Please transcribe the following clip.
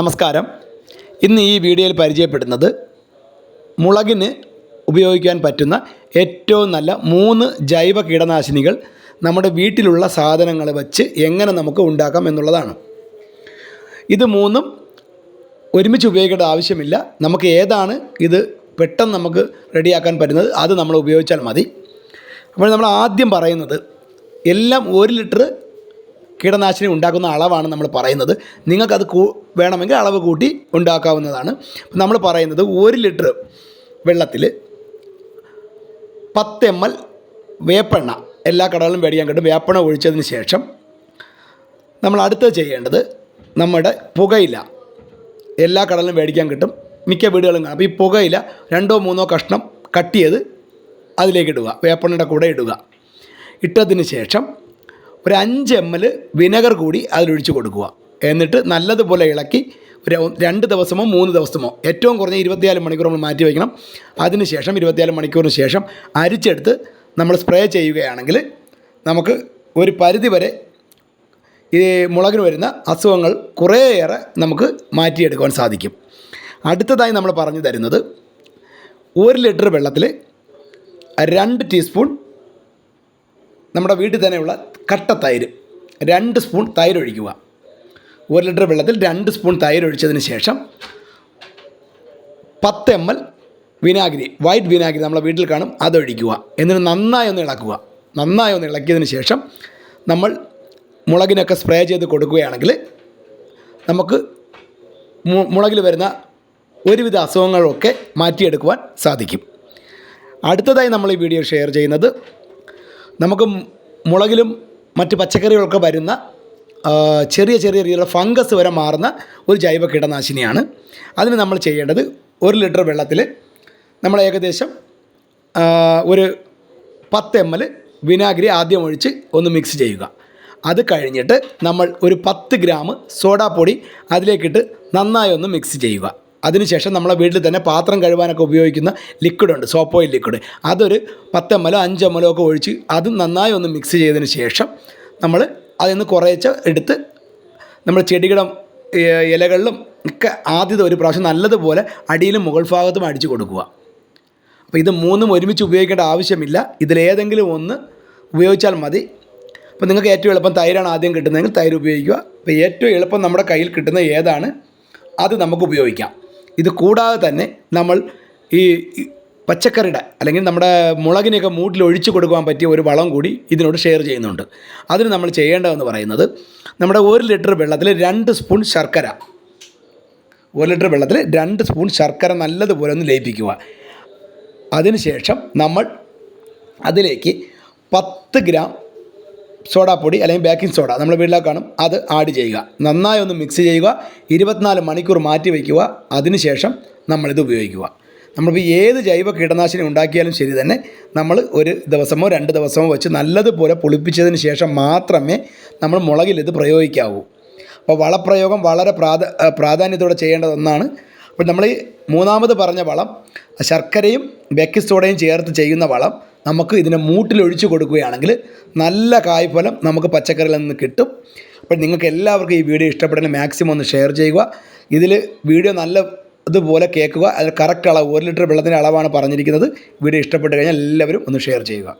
നമസ്കാരം. ഇന്ന് ഈ വീഡിയോയിൽ പരിചയപ്പെടുന്നത് മുളകിന് ഉപയോഗിക്കാൻ പറ്റുന്ന ഏറ്റവും നല്ല മൂന്ന് ജൈവ കീടനാശിനികൾ നമ്മുടെ വീട്ടിലുള്ള സാധനങ്ങൾ വച്ച് എങ്ങനെ നമുക്ക് ഉണ്ടാക്കാം എന്നുള്ളതാണ്. ഇത് മൂന്നും ഒരുമിച്ച് ഉപയോഗിക്കേണ്ട ആവശ്യമില്ല. നമുക്ക് ഏതാണ് ഇത് പെട്ടെന്ന് നമുക്ക് റെഡിയാക്കാൻ പറ്റുന്നത് അത് നമ്മൾ ഉപയോഗിച്ചാൽ മതി. അപ്പോൾ നമ്മൾ ആദ്യം പറയുന്നത് എല്ലാം ഒരു ലിറ്റർ കീടനാശിനി ഉണ്ടാക്കുന്ന അളവാണ് നമ്മൾ പറയുന്നത്. നിങ്ങൾക്കത് കൂ വേണമെങ്കിൽ അളവ് കൂട്ടി ഉണ്ടാക്കാവുന്നതാണ്. നമ്മൾ പറയുന്നത് ഒരു ലിറ്റർ വെള്ളത്തിൽ പത്ത് എം എൽ വേപ്പെണ്ണ എല്ലാ കടകളിലും മേടിക്കാൻ കിട്ടും. വേപ്പെണ്ണ ഒഴിച്ചതിന് ശേഷം നമ്മൾ അടുത്തത് ചെയ്യേണ്ടത് നമ്മുടെ പുകയില എല്ലാ കടകളിലും മേടിക്കാൻ കിട്ടും. മിക്ക വീടുകളും കാണും. അപ്പോൾ ഈ പുകയില രണ്ടോ മൂന്നോ കഷ്ണം കട്ട് ചെയ്ത് അതിലേക്ക് ഇടുക വേപ്പണ്ണയുടെ കൂടെ ഇടുക. ഇട്ടതിന് ശേഷം ഒരു അഞ്ച് എം എൽ വിനെഗർ കൂടി അതിലൊഴിച്ച് കൊടുക്കുക. എന്നിട്ട് നല്ലതുപോലെ ഇളക്കി ഒരു രണ്ട് ദിവസമോ മൂന്ന് ദിവസമോ ഏറ്റവും കുറഞ്ഞ ഇരുപത്തിനാല് മണിക്കൂർ നമ്മൾ മാറ്റി വയ്ക്കണം. അതിനുശേഷം ഇരുപത്തിനാല് മണിക്കൂറിന് ശേഷം അരിച്ചെടുത്ത് നമ്മൾ സ്പ്രേ ചെയ്യുകയാണെങ്കിൽ നമുക്ക് ഒരു പരിധി വരെ ഈ മുളകിന് വരുന്ന അസുഖങ്ങൾ കുറേയേറെ നമുക്ക് മാറ്റിയെടുക്കുവാൻ സാധിക്കും. അടുത്തതായി നമ്മൾ പറഞ്ഞു തരുന്നത് ഒരു ലിറ്റർ വെള്ളത്തിൽ രണ്ട് ടീസ്പൂൺ നമ്മുടെ വീട്ടിൽ തന്നെയുള്ള കട്ട തൈര്. രണ്ട് സ്പൂൺ തൈര് ഒഴിക്കുക ഒരു ലിറ്റർ വെള്ളത്തിൽ രണ്ട് സ്പൂൺ തൈര് ഒഴിച്ചതിന് ശേഷം പത്ത് എം എൽ വിനാഗിരി വൈറ്റ് വിനാഗിരി നമ്മളെ വീട്ടിൽ കാണും അതൊഴിക്കുക. എന്നിട്ട് നന്നായി ഒന്ന് ഇളക്കുക. നന്നായി ഒന്ന് ഇളക്കിയതിന് ശേഷം നമ്മൾ മുളകിനൊക്കെ സ്പ്രേ ചെയ്ത് കൊടുക്കുകയാണെങ്കിൽ നമുക്ക് മുളകിൽ വരുന്ന ഒരുവിധ അസുഖങ്ങളൊക്കെ മാറ്റിയെടുക്കുവാൻ സാധിക്കും. അടുത്തതായി നമ്മൾ ഈ വീഡിയോ ഷെയർ ചെയ്യുന്നത് നമുക്ക് മുളകിലും മറ്റ് പച്ചക്കറികളൊക്കെ വരുന്ന ചെറിയ ചെറിയ രീതിയിലുള്ള ഫംഗസ് വരെ മാറുന്ന ഒരു ജൈവ കീടനാശിനിയാണ്. അതിന് നമ്മൾ ചെയ്യേണ്ടത് ഒരു ലിറ്റർ വെള്ളത്തിൽ നമ്മൾ ഏകദേശം ഒരു പത്ത് എം എൽ വിനാഗിരി ആദ്യം ഒഴിച്ച് ഒന്ന് മിക്സ് ചെയ്യുക. അത് കഴിഞ്ഞിട്ട് നമ്മൾ ഒരു പത്ത് ഗ്രാം സോഡാപ്പൊടി അതിലേക്കിട്ട് നന്നായി ഒന്ന് മിക്സ് ചെയ്യുക. അതിനുശേഷം നമ്മളെ വീട്ടിൽ തന്നെ പാത്രം കഴുകാനൊക്കെ ഉപയോഗിക്കുന്ന ലിക്വിഡുണ്ട് സോപ്പ് ഓയിൽ ലിക്വിഡ് അതൊരു പത്ത് എം എല്ലോ അഞ്ച് എം എല്ലോ ഒക്കെ ഒഴിച്ച് അത് നന്നായി ഒന്ന് മിക്സ് ചെയ്തതിന് ശേഷം നമ്മൾ അതിൽ നിന്ന് കുറേശ്ശെ എടുത്ത് നമ്മൾ ചെടികളും ഇലകളിലും ഒക്കെ ആദ്യത്തെ ഒരു പ്രാവശ്യം നല്ലതുപോലെ അടിയിലും മുകൾ ഭാഗത്തും അടിച്ചു കൊടുക്കുക. അപ്പോൾ ഇത് മൂന്നും ഒരുമിച്ച് ഉപയോഗിക്കേണ്ട ആവശ്യമില്ല. ഇതിലേതെങ്കിലും ഒന്ന് ഉപയോഗിച്ചാൽ മതി. അപ്പോൾ നിങ്ങൾക്ക് ഏറ്റവും എളുപ്പം തൈരാണ് ആദ്യം കിട്ടുന്നതെങ്കിൽ തൈര് ഉപയോഗിക്കുക. അപ്പോൾ ഏറ്റവും എളുപ്പം നമ്മുടെ കയ്യിൽ കിട്ടുന്ന ഏതാണ്? അത് നമുക്ക് ഉപയോഗിക്കാം. ഇത് കൂടാതെ തന്നെ നമ്മൾ ഈ പച്ചക്കറിയുടെ അല്ലെങ്കിൽ നമ്മുടെ മുളകിനെയൊക്കെ മൂട്ടിൽ ഒഴിച്ചു കൊടുക്കാൻ പറ്റിയ ഒരു വളം കൂടി ഇതിനോട് ഷെയർ ചെയ്യുന്നുണ്ട്. അതിന് നമ്മൾ ചെയ്യേണ്ടതെന്ന് പറയുന്നത് നമ്മുടെ ഒരു ലിറ്റർ വെള്ളത്തിൽ രണ്ട് സ്പൂൺ ശർക്കര. ഒരു ലിറ്റർ വെള്ളത്തിൽ രണ്ട് സ്പൂൺ ശർക്കര നല്ലതുപോലെ ഒന്ന് ലയിപ്പിക്കുക. അതിനുശേഷം നമ്മൾ അതിലേക്ക് പത്ത് ഗ്രാം സോഡാപ്പൊടി അല്ലെങ്കിൽ ബേക്കിംഗ് സോഡ നമ്മൾ വീട്ടിലേക്ക് കാണും. അത് ആഡ് ചെയ്യുക. നന്നായി ഒന്ന് മിക്സ് ചെയ്യുക. ഇരുപത്തിനാല് മണിക്കൂർ മാറ്റി വയ്ക്കുക അതിനുശേഷം നമ്മളിത് ഉപയോഗിക്കുക. നമ്മളിപ്പോൾ ഏത് ജൈവ കീടനാശിനി ഉണ്ടാക്കിയാലും ശരി തന്നെ നമ്മൾ ഒരു ദിവസമോ രണ്ട് ദിവസമോ വെച്ച് നല്ലതുപോലെ പുളിപ്പിച്ചതിന് ശേഷം മാത്രമേ നമ്മൾ മുളകിൽ ഇത് പ്രയോഗിക്കാവൂ. അപ്പോൾ വളപ്രയോഗം വളരെ പ്രാധ പ്രാധാന്യത്തോടെ ചെയ്യേണ്ടത് ഒന്നാണ്. അപ്പോൾ നമ്മൾ ഈ മൂന്നാമത് പറഞ്ഞ വളം ശർക്കരയും ബേക്കിംഗ് സോഡയും ചേർത്ത് ചെയ്യുന്ന വളം നമുക്ക് ഇതിനെ മൂട്ടിലൊഴിച്ചു കൊടുക്കുകയാണെങ്കിൽ നല്ല കായ്ഫലം നമുക്ക് പച്ചക്കറിയിൽ നിന്ന് കിട്ടും. അപ്പോൾ നിങ്ങൾക്ക് എല്ലാവർക്കും ഈ വീഡിയോ ഇഷ്ടപ്പെടുന്ന മാക്സിമം ഒന്ന് ഷെയർ ചെയ്യുക. ഇതിൽ വീഡിയോ നല്ല ഇതുപോലെ കേൾക്കുക. അതിൽ കറക്റ്റ് അളവ് ഒരു ലിറ്റർ വെള്ളത്തിന്റെ അളവാണ് പറഞ്ഞിരിക്കുന്നത്. വീഡിയോ ഇഷ്ടപ്പെട്ട് കഴിഞ്ഞാൽ എല്ലാവരും ഒന്ന് ഷെയർ ചെയ്യുക.